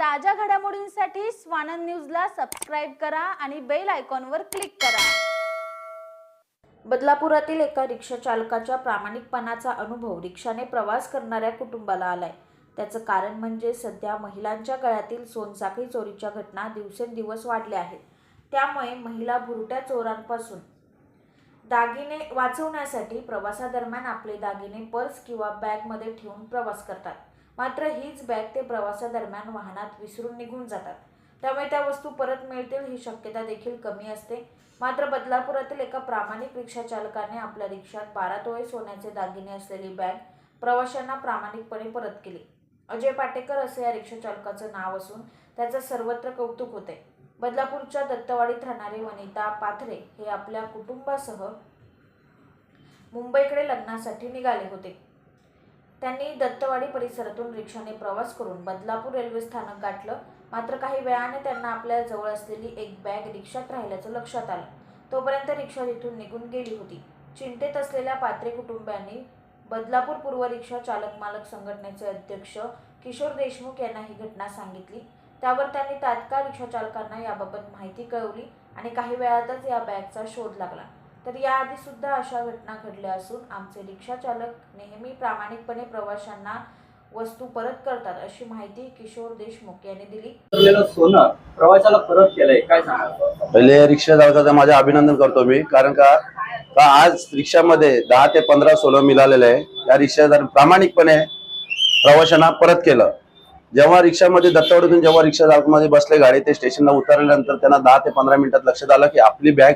ताज्या घडामोडींसाठी स्वानंद न्यूजला सबस्क्राईब करा आणि बेल आयकॉनवर क्लिक करा. बदलापुरातील एका रिक्षा चालकाच्या प्रामाणिकपणाचा अनुभव रिक्षाने प्रवास करणाऱ्या कुटुंबाला आलाय. त्याचं कारण म्हणजे सध्या महिलांच्या गळ्यातील सोनसाखळी चोरीच्या घटना दिवसेंदिवस वाढल्या आहेत. त्यामुळे महिला भुरट्या चोरांपासून दागिने वाचवण्यासाठी प्रवासादरम्यान आपले दागिने पर्स किंवा बॅगमध्ये ठेवून प्रवास करतात. मात्र हीच बॅग ते प्रवासादरम्यान वाहनात विसरून निघून जातात. त्यामुळे त्या वस्तू परत मिळतील ही शक्यता देखील कमी असते. मात्र बदलापुरातील एका प्रामाणिक रिक्षा चालकाने आपल्या रिक्षात बारा तोळे सोन्याचे दागिने असलेली बॅग प्रवाशांना प्रामाणिकपणे परत केली. अजय पाटेकर असे या रिक्षा चालकाचं नाव असून त्याचं सर्वत्र कौतुक होते. बदलापूरच्या दत्तवाडीत राहणारे वनिता पाथरे हे आपल्या कुटुंबासह मुंबईकडे लग्नासाठी निघाले होते. त्यांनी दत्तवाडी परिसरातून रिक्षाने प्रवास करून बदलापूर रेल्वे स्थानक गाठलं. मात्र काही वेळाने त्यांना आपल्या जवळ असलेली एक बॅग रिक्षात राहिल्याचं लक्षात आलं. तोपर्यंत रिक्षा तिथून निघून गेली होती. चिंतेत असलेल्या पात्रे कुटुंबियांनी बदलापूर पूर्व रिक्षा चालक मालक संघटनेचे अध्यक्ष किशोर देशमुख यांना ही घटना सांगितली. त्यावर त्यांनी तात्काळ रिक्षा चालकांना याबाबत माहिती कळवली आणि काही वेळातच या बॅगचा शोध लागला. तर याआधी सुद्धा अशा घटना घडल्या असून आमचे रिक्षा चालक नेहमी प्रामाणिकपणे प्रवाशांना वस्तू परत करतात अशी माहिती किशोर देशमुख यांनी दिली. सोनं प्रवाशाला परत केलंय काय सांगा पहिले रिक्षा चालकाचं माझे अभिनंदन करतो मी कारण का? का आज रिक्षामध्ये दहा ते पंधरा सोनं मिळालेलं आहे. या रिक्षादार प्रामाणिकपणे प्रवाशांना परत केलं. जेव्हा रिक्षामध्ये दत्तवाडीतून जेव्हा रिक्षा चालकामध्ये बसले गाडी ते स्टेशनला उतरल्यानंतर त्यांना दहा ते पंधरा मिनिटात लक्षात आलं की आपली बॅग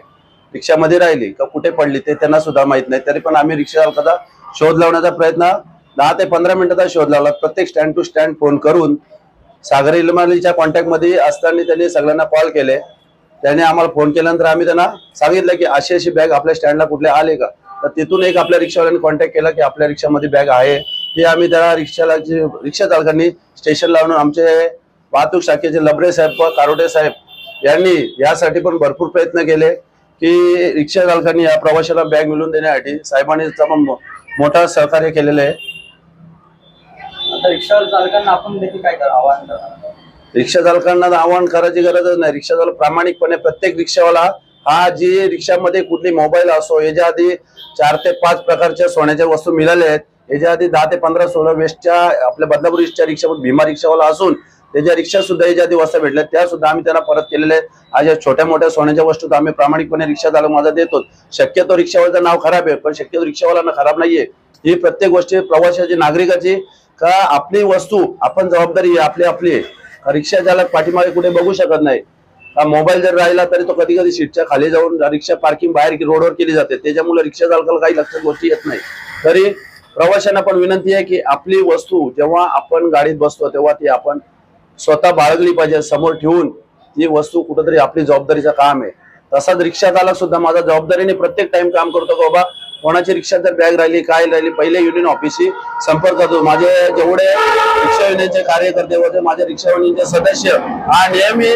रिक्षामध्ये राहिली का कुठे पडली ते त्यांना सुद्धा माहीत नाही. तरी पण आम्ही रिक्षा चालकाचा शोध लावण्याचा प्रयत्न दहा ते पंधरा मिनिटाचा शोध लावला. प्रत्येक स्टँड टू स्टँड फोन करून सागर इलमालीच्या कॉन्टॅक्टमध्ये असताना त्यांनी सगळ्यांना कॉल केले. त्याने आम्हाला फोन केल्यानंतर आम्ही त्यांना सांगितलं की अशी अशी बॅग आपल्या स्टँडला कुठले आले का? तर तिथून एक आपल्या रिक्षावाल्याने कॉन्टॅक्ट केला की आपल्या रिक्षामध्ये बॅग आहे. ते आम्ही त्या रिक्षाला रिक्षा चालकांनी स्टेशन लावून आमचे वाहतूक शाखेचे लबडे साहेब व कारोटे साहेब यांनी यासाठी पण भरपूर प्रयत्न केले. की रिक्षा चालकांनी या प्रवाशाला बॅग मिळवून देण्यासाठी साहेबांनी पण मोठा सहकार्य केलेलं आहे. आता रिक्षा चालकांना आपण देखील काय करा आवाहन करा. रिक्षा चालकांना तर आवाहन करायची गरजच नाही. रिक्षा चालक प्रामाणिकपणे प्रत्येक रिक्षावाला हा जी रिक्षामध्ये कुठली मोबाईल असो याच्या आधी चार ते पाच प्रकारच्या सोन्याच्या वस्तू मिळाल्या आहेत. याच्या आधी दहा ते पंधरा सोळा वेस्टच्या आपल्या बदलापूर रिक्षा रिक्षामध्ये भीमा रिक्षावाला असून त्याच्या रिक्षा सुद्धा ज्या आधी वस्तू भेटल्या त्या सुद्धा आम्ही त्यांना परत केलेल्या आहेत. आज या छोट्या मोठ्या सोन्याच्या वस्तू आम्ही प्रामाणिकपणे रिक्षा चालक माझा देतो शक्यतो रिक्षावाल्याचं नाव खराब आहे पण शक्यतो रिक्षावाल्यांना खराब नाहीये. ही प्रत्येक गोष्टी प्रवाशाची नागरिकाची का आपली वस्तू आपण जबाबदारी आपली आपली आहे. रिक्षा चालक पाठीमागे कुठे बघू शकत नाही. मोबाईल जर राहिला तरी तो कधी कधी सीटच्या खाली जाऊन रिक्षा पार्किंग बाहेर रोडवर केली जाते. त्याच्यामुळे रिक्षा चालकाला काही लक्षात गोष्टी येत नाही. तरी प्रवाशांना पण विनंती आहे की आपली वस्तू जेव्हा आपण गाडीत बसतो तेव्हा ती आपण स्वतः बाळगली पाहिजे समोर ठेवून ती वस्तू कुठंतरी आपली जबाबदारीचं काम आहे. तसाच रिक्षा चालक सुद्धा माझा जबाबदारीने प्रत्येक टाइम काम करतो का बाबा कोणाची रिक्षा जर बॅग राहिली काय राहिली पहिले युनियन ऑफिसशी संपर्क करतो माझे जेवढे रिक्षा युनियनचे कार्यकर्ते होते माझे रिक्षा युनियनचे सदस्य हा नेहमी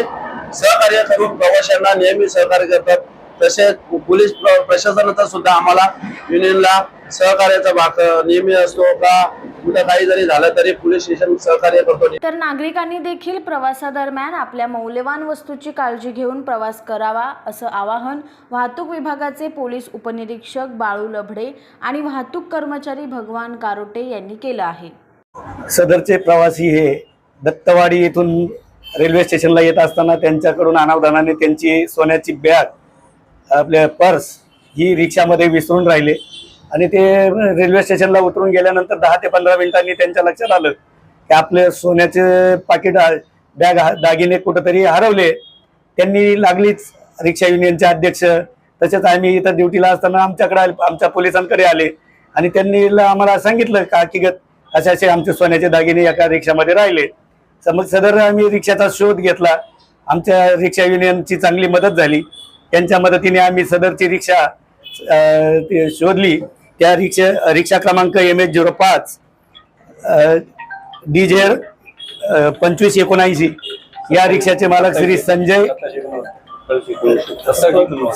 सहकार्य करून प्रवाशांना नेहमी सहकार्य करतात. तसेच पोलीस प्र- प्रशासनाचा सुद्धा आम्हाला युनियनला सहकार्याचा भाग नेहमी असतो का? कुठं काही जरी झालं तरी पोलीस स्टेशन सहकार्य करतो. तर नागरिकांनी देखील प्रवासादरम्यान आपल्या मौल्यवान वस्तूची काळजी घेऊन प्रवास करावा असं आवाहन वाहतूक विभागाचे पोलीस उपनिरीक्षक बाळू लभडे आणि वाहतूक कर्मचारी भगवान कारोटे यांनी केलं आहे. सदरचे प्रवासी हे दत्तवाडी येथून रेल्वे स्टेशनला येत असताना त्यांच्याकडून अनावधानाने त्यांची सोन्याची बॅग आपल्या पर्स ही रिक्षामध्ये विसरून राहिले. आणि ते रेल्वे स्टेशनला उतरून गेल्यानंतर दहा ते पंधरा मिनिटांनी त्यांच्या लक्षात आलं की आपले सोन्याचे पाकिट बॅग दागिने कुठंतरी हरवले. त्यांनी लागलीच रिक्षा युनियनचे अध्यक्ष. तसेच आम्ही इथं ड्युटीला असताना आमच्याकडे आमच्या पोलिसांकडे आले. आणि त्यांनी आम्हाला सांगितलं का हकीकत असे असे आमचे सोन्याचे दागिने एका रिक्षामध्ये राहिले. तर मग सदर आम्ही रिक्षाचा शोध घेतला. आमच्या रिक्षा युनियनची चांगली मदत झाली. त्यांच्या मदतीने आम्ही सदरची रिक्षा शोधली. त्या रिक्षा रिक्षा क्रमांक एम एच झिरो पाच डी झेड पंचवीस एकोणऐंशी. या रिक्षाचे मालक श्री संजय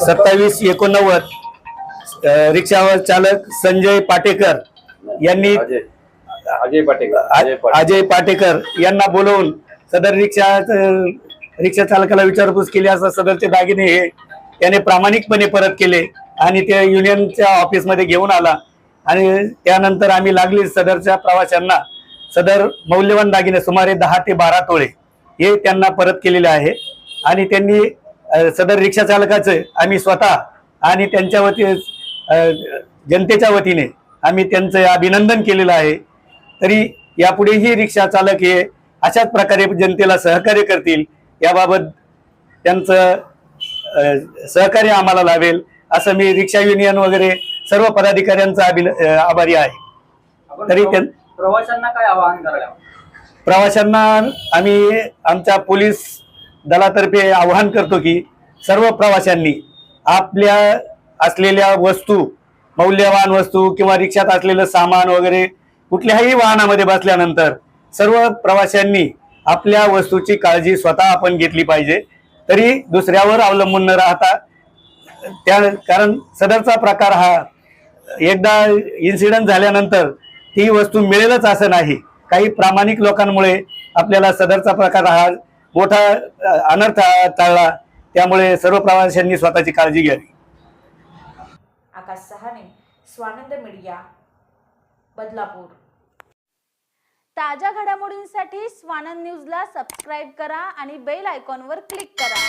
सत्तावीस एकोणनव्वद. रिक्षावर चालक संजय पाटेकर यांनी अजय पाटेकर अजय पाटेकर. यांना बोलवून सदर रिक्षा रिक्षा चालकाला विचारपूस केली असता सदरचे दागिने हे त्याने प्रामाणिकपणे परत केले. आणि ते युनियनच्या ऑफिसमध्ये घेऊन आला. आणि त्यानंतर आम्ही लागली सदरच्या प्रवाशांना. सदर मौल्यवान दागिने सुमारे दहा ते बारा तोळे हे त्यांना परत केलेले आहे. आणि त्यांनी सदर रिक्षा चालकाचं आम्ही स्वतः आणि त्यांच्या वती जनतेच्या वतीने आम्ही त्यांचं अभिनंदन केलेलं आहे. तरी यापुढेही रिक्षा चालक हे अशाच प्रकारे जनतेला सहकार्य करतील याबाबत त्यांचं सहकार्य आम्हाला लावेल. असं मी रिक्षा युनियन वगैरे सर्व पदाधिकाऱ्यांचा अभिन आभारी आहे. तरी प्रवाशांना काय आवाहन करायला प्रवाशांना आम्ही आमच्या पोलीस दलातर्फे आवाहन करतो की सर्व प्रवाशांनी आपल्या असलेल्या वस्तू मौल्यवान वस्तू किंवा रिक्षात असलेलं सामान वगैरे कुठल्याही वाहनामध्ये बसल्यानंतर सर्व प्रवाशांनी आपल्या वस्तूची काळजी स्वतः आपण घेतली पाहिजे. तरी दुसऱ्यावर अवलंबून न राहता त्या कारण सदरचा प्रकार हा एकदा इन्सिडेंट झाल्यानंतर ती वस्तू मिळेलच असं नाही. काही प्रामाणिक लोकांमुळे आपल्याला सदरचा प्रकार हा मोठा अनर्थ टाळला. त्यामुळे सर्व प्रवाशांनी स्वतःची काळजी घ्यावी. आकाश सहाने स्वानंद मीडिया बदलापूर. ताज्या घडामोडींसाठी स्वानंद न्यूजला सबस्क्राईब करा आणि बेल आयकॉनवर क्लिक करा.